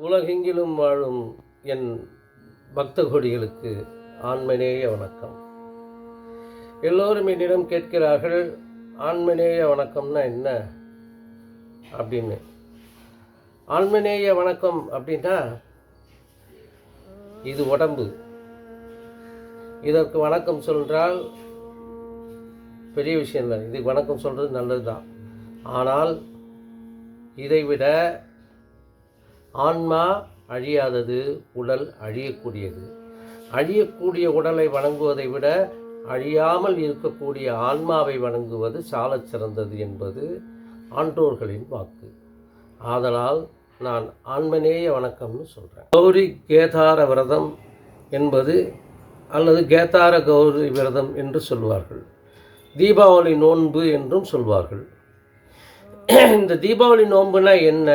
உலகெங்கிலும் வாழும் என் பக்த கொடிகளுக்கு ஆண்மனேய வணக்கம். எல்லோரும் என்னிடம் கேட்கிறார்கள் ஆண்மனேய வணக்கம்னா என்ன? அப்படின்னு. ஆண்மனேய வணக்கம் அப்படின்னா இது உடம்பு. இதற்கு வணக்கம் சொல்கிறால் பெரிய விஷயம் இல்லை. இதுக்கு வணக்கம் சொல்கிறது நல்லது தான் ஆனால் இதைவிட ஆன்மா அழியாதது உடல் அழியக்கூடியது. அழியக்கூடிய உடலை வணங்குவதை விட அழியாமல் இருக்கக்கூடிய ஆன்மாவை வணங்குவது சாலச் சிறந்தது என்பது ஆன்றோர்களின் வாக்கு. ஆதலால் நான் ஆன்மநேய வணக்கம்னு சொல்கிறேன் கௌரி கேதார விரதம் என்பது அல்லது கேதார கௌரி விரதம் என்று சொல்வார்கள். தீபாவளி நோன்பு என்றும் சொல்வார்கள். இந்த தீபாவளி நோன்புனா என்ன?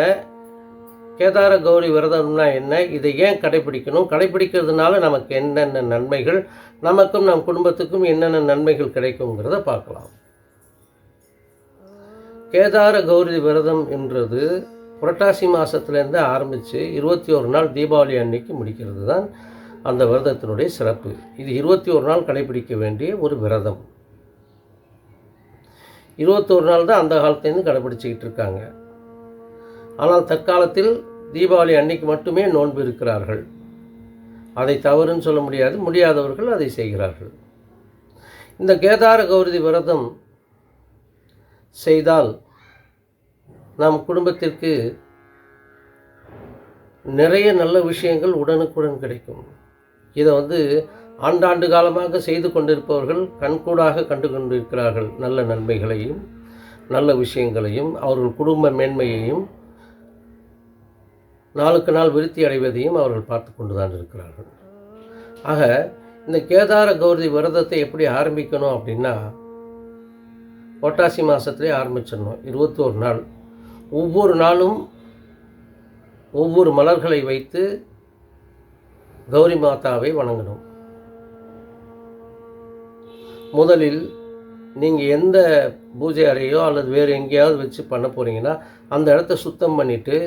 கேதார கௌரி விரதம்னா என்ன? இதை ஏன் கடைபிடிக்கணும் கடைபிடிக்கிறதுனால நமக்கு என்னென்ன நன்மைகள்? நமக்கும் நம் குடும்பத்துக்கும் என்னென்ன நன்மைகள் கிடைக்குங்கிறத பார்க்கலாம். கேதார கௌரி விரதம் என்றது புரட்டாசி மாதத்துலேருந்து ஆரம்பித்து இருபத்தி ஒரு நாள் தீபாவளி அன்னைக்கு முடிக்கிறது தான் அந்த விரதத்தினுடைய சிறப்பு. இது இருபத்தி ஒரு நாள் கடைபிடிக்க வேண்டிய ஒரு விரதம். இருபத்தோரு நாள் தான் அந்த காலத்துலேருந்து கடைபிடிச்சிக்கிட்டு இருக்காங்க. ஆனால் தற்காலத்தில் தீபாவளி அன்னைக்கு மட்டுமே நோன்பு இருக்கிறார்கள். அதை தவறுன்னு சொல்ல முடியாது. முடியாதவர்கள் அதை செய்கிறார்கள். இந்த கேதார கௌரி விரதம் செய்தால் நம் குடும்பத்திற்கு நிறைய நல்ல விஷயங்கள் உடனுக்குடன் கிடைக்கும். இதை வந்து ஆண்டாண்டு காலமாக செய்து கொண்டிருப்பவர்கள் கண்கூடாக கண்டு கொண்டிருக்கிறார்கள். நல்ல நன்மைகளையும் நல்ல விஷயங்களையும் அவர்கள் குடும்ப மேன்மையையும் நாளுக்கு நாள் விருத்தி அடைவதையும் அவர்கள் பார்த்து கொண்டு தான் இருக்கிறார்கள். ஆக இந்த கேதார கௌரி விரதத்தை எப்படி ஆரம்பிக்கணும் அப்படின்னா பொட்டாசி மாதத்துலேயே ஆரம்பிச்சிடணும். இருபத்தோரு நாள். ஒவ்வொரு நாளும் ஒவ்வொரு மலர்களை வைத்து கௌரி மாதாவை வணங்கணும். முதலில் நீங்கள் எந்த பூஜை அறையோ அல்லது வேறு எங்கேயாவது வச்சு பண்ண போகிறீங்கன்னா அந்த இடத்த சுத்தம் பண்ணிவிட்டு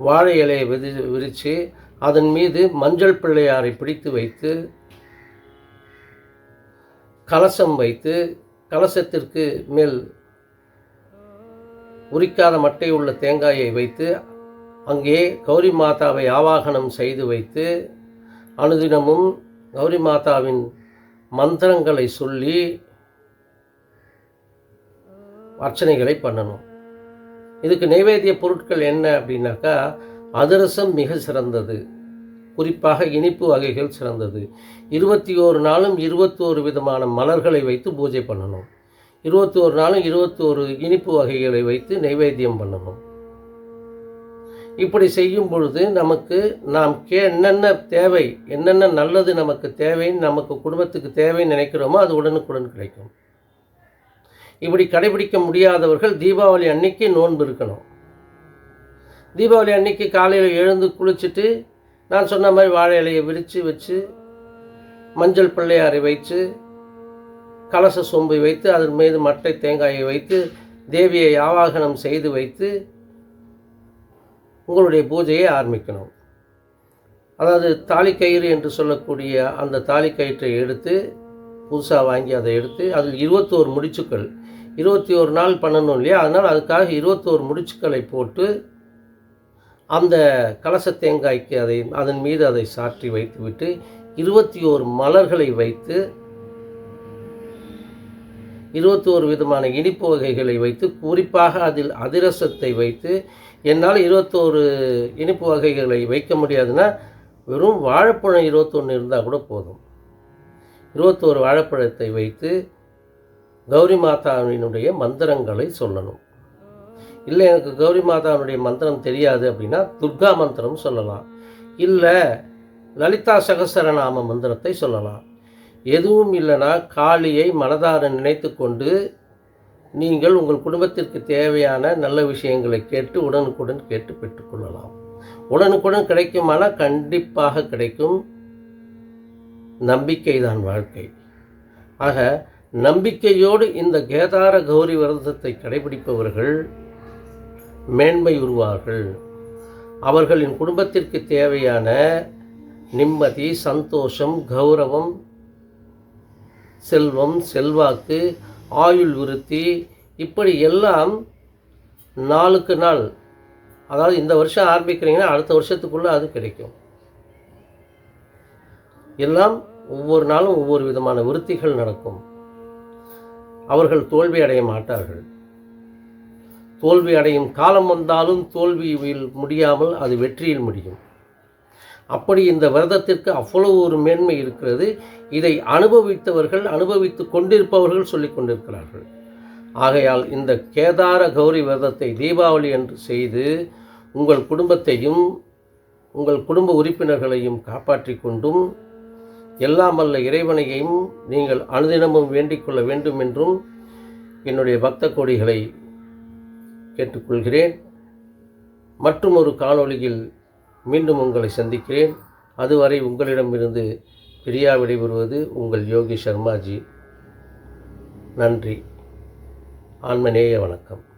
வாழை இலையை விதி விரித்து அதன் மீது மஞ்சள் பிள்ளையாரை பிடித்து வைத்து கலசம் வைத்து கலசத்திற்கு மேல் உரிக்காத மட்டை உள்ள தேங்காயை வைத்து அங்கே கௌரி மாதாவை ஆவாகனம் செய்து வைத்து அனுதினமும் கௌரி மாதாவின் மந்திரங்களை சொல்லி அர்ச்சனைகளை பண்ணணும். இதுக்கு நைவேத்திய பொருட்கள் என்ன அப்படின்னாக்கா அதிரசம் மிக சிறந்தது. குறிப்பாக இனிப்பு வகைகள் சிறந்தது. இருபத்தி ஓரு நாளும் இருபத்தோரு விதமான மலர்களை வைத்து பூஜை பண்ணணும். இருபத்தோரு நாளும் இருபத்தோரு இனிப்பு வகைகளை வைத்து நைவேத்தியம் பண்ணணும். இப்படி செய்யும் பொழுது நமக்கு நாம் கே என்னென்ன தேவை என்னென்ன நல்லது நமக்கு தேவைன்னு நமக்கு குடும்பத்துக்கு தேவைன்னு நினைக்கிறோமோ அது உடனுக்குடன் கிடைக்கும். இப்படி கடைபிடிக்க முடியாதவர்கள் தீபாவளி அன்னைக்கு நோன்பு இருக்கணும். தீபாவளி அன்னைக்கு காலையில் எழுந்து குளிச்சுட்டு நான் சொன்ன மாதிரி வாழை இலையை விரித்து வச்சு மஞ்சள் பிள்ளையாரை வைத்து கலச சொம்பை வைத்து அதன் மீது மட்டை தேங்காயை வைத்து தேவியை ஆவாகனம் செய்து வைத்து உங்களுடைய பூஜையை ஆரம்பிக்கணும். அதாவது தாலிக்கயிறு என்று சொல்லக்கூடிய அந்த தாலிக்கயிற்றை எடுத்து புதுசாக வாங்கி அதை எடுத்து அதில் இருபத்தோரு முடிச்சுக்கள் இருபத்தி ஒரு நாள் பண்ணணும் இல்லையா? அதனால் அதுக்காக இருபத்தோரு முடிச்சுக்களை போட்டு அந்த கலச தேங்காய்க்கு அதை அதன் மீது அதை சாற்றி வைத்துவிட்டு இருபத்தி ஓரு மலர்களை வைத்து இருபத்தோரு விதமான இனிப்பு வகைகளை வைத்து குறிப்பாக அதில் அதிரசத்தை வைத்து என்னால் இருபத்தோரு இனிப்பு வகைகளை வைக்க முடியாதுன்னா வெறும் வாழைப்பழம் இருபத்தொன்று இருந்தால் கூட போதும். இருபத்தோரு வாழைப்பழத்தை வைத்து கௌரி மாதாவினுடைய மந்திரங்களை சொல்லணும். இல்லை எனக்கு கௌரி மாதாவினுடைய மந்திரம் தெரியாது அப்படின்னா துர்கா மந்திரம் சொல்லலாம். இல்லை லலிதா சகசரநாம மந்திரத்தை சொல்லலாம். எதுவும் இல்லைனா காளியை மனதார நினைத்து கொண்டு நீங்கள் உங்கள் குடும்பத்திற்கு தேவையான நல்ல விஷயங்களை கேட்டு உடனுக்குடன் கேட்டு பெற்றுக்கொள்ளலாம். உடனுக்குடன் கிடைக்குமானால் கண்டிப்பாக கிடைக்கும். நம்பிக்கை தான் வாழ்க்கை. ஆக நம்பிக்கையோடு இந்த கேதார கௌரி விரதத்தை கடைபிடிப்பவர்கள் மேன்மை உருவார்கள். அவர்களின் குடும்பத்திற்கு தேவையான நிம்மதி சந்தோஷம் கௌரவம் செல்வம் செல்வாக்கு ஆயுள் விருத்தி இப்படி எல்லாம் நாளுக்கு நாள் அதாவது இந்த வருஷம் ஆரம்பிக்கிறீங்கன்னா அடுத்த வருஷத்துக்குள்ளே அது கிடைக்கும். எல்லாம் ஒவ்வொரு நாளும் ஒவ்வொரு விதமான விருத்திகள் நடக்கும். அவர்கள் தோல்வி அடைய மாட்டார்கள். தோல்வி அடையும் காலம் வந்தாலும் தோல்வியில் முடியாமல் அது வெற்றியில் முடியும். அப்படி இந்த விரதத்திற்கு அவ்வளவு ஒரு மேன்மை இருக்கிறது. இதை அனுபவித்தவர்கள் அனுபவித்து கொண்டிருப்பவர்கள் சொல்லிக் கொண்டிருக்கிறார்கள். ஆகையால் இந்த கேதார கௌரி விரதத்தை தீபாவளி என்று செய்து உங்கள் குடும்பத்தையும் உங்கள் குடும்ப உறுப்பினர்களையும் காப்பாற்றி கொண்டும் எல்லாம் வல்ல இறைவனையும் நீங்கள் அனுதினமும் வேண்டிக் கொள்ள வேண்டும் என்றும் என்னுடைய பக்த கோடிகளை கேட்டுக்கொள்கிறேன். மற்றும் ஒரு காணொளியில் மீண்டும் உங்களை சந்திக்கிறேன். அதுவரை உங்களிடமிருந்து பிரியா விடைபெறுவது உங்கள் யோகி சர்மாஜி. நன்றி. ஆன்மநேய வணக்கம்.